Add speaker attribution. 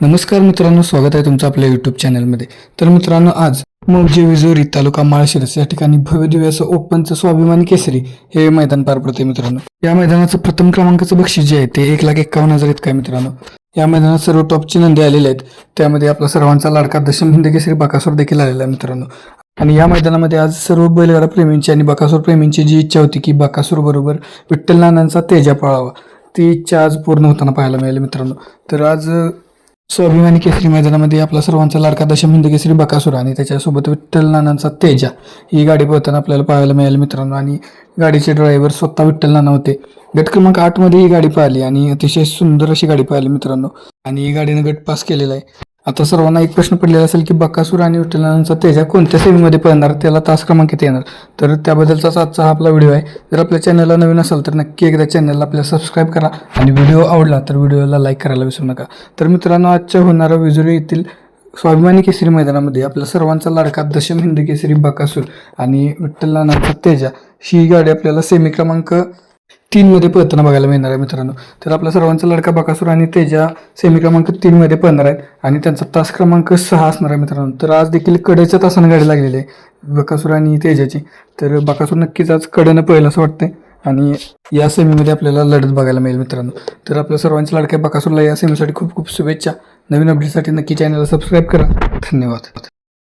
Speaker 1: नमस्कार मित्रांनो स्वागत आहे तुमचं आपल्या यूट्यूब चॅनलमध्ये तर मित्रांनो आज मौजे विजोरी तालुका माळशिरस या ठिकाणी भव्यदिव्य असं ओपनचं स्वाभिमानी केसरी हे मैदान पार पडते मित्रांनो. या मैदानाचं प्रथम क्रमांकाचं बक्षीस जे आहे ते एक लाख एक्कावन्न हजार इतकं आहे मित्रांनो. या मैदानात सर्व टॉपची नंदी आलेले आहेत. त्यामध्ये आपला सर्वांचा लाडका दशम हिंद केसरी बाकासूर देखील आलेला आहे मित्रांनो. आणि या मैदानामध्ये आज सर्व बैलगाडा प्रेमींची आणि बकासूर प्रेमींची जी इच्छा होती की बकासूर बरोबर विठ्ठल नानांचा तेजा पळावा ती इच्छा आज पूर्ण होताना पाहायला मिळाली मित्रांनो. तर आज स्वाभिमानी केसरी मैदानामध्ये आपला सर्वांचा लाडका दशम हिंद केसरी बकासुरा आणि त्याच्यासोबत विठ्ठल नानांचा तेजा ही गाडी पळताना आपल्याला पाहायला मिळाली मित्रांनो. आणि गाडीचे ड्रायव्हर स्वतः विठ्ठल नाना होते. गट क्रमांक आठमध्ये ही गाडी पाहिली आणि अतिशय सुंदर अशी गाडी पाहिली मित्रांनो. आणि ही गाडीनं गट पास केलेला आहे. आता सर्वांना एक प्रश्न पडलेला असेल की बकासूर आणि विठ्ठलांचा तेजा कोणत्या सेमीमध्ये पळणार? त्याला तास क्रमांक किती येणार. तर त्याबद्दलचाच आजचा हा आपला व्हिडिओ आहे. जर आपल्या चॅनलला नवीन असेल तर नक्की एकदा चॅनलला आपल्याला सबस्क्राईब करा. आणि व्हिडिओ आवडला तर व्हिडिओला लाईक करायला विसरू नका. तर मित्रांनो आजच्या होणारा विजुरी येथील स्वाभिमानी केसरी मैदानामध्ये आपला सर्वांचा लाडका दशम हिंद केसरी बकासूर आणि विठ्ठल तेजा ही गाडी आपल्याला सेमी क्रमांक तीनमध्ये पळताना बघायला मिळणार आहे मित्रांनो. तर आपला सर्वांचा लडका बकासूर आणि तेजा सेमी क्रमांक तीनमध्ये पळणार आहेत आणि त्यांचा तास क्रमांक सहा असणार आहे मित्रांनो. तर आज देखील कडेच्या तासानं गाडी लागलेली आहे बकासूर आणि तेजाची. तर बकासूर नक्कीच आज कडेनं पळेल असं वाटतंय आणि या सेमीमध्ये आपल्याला लढत बघायला मिळेल मित्रांनो. तर आपल्या सर्वांच्या लडक्या बकासूरला या सेमीसाठी खूप खूप शुभेच्छा. नवीन अपडेटसाठी नक्की चॅनलला सबस्क्राईब करा. धन्यवाद.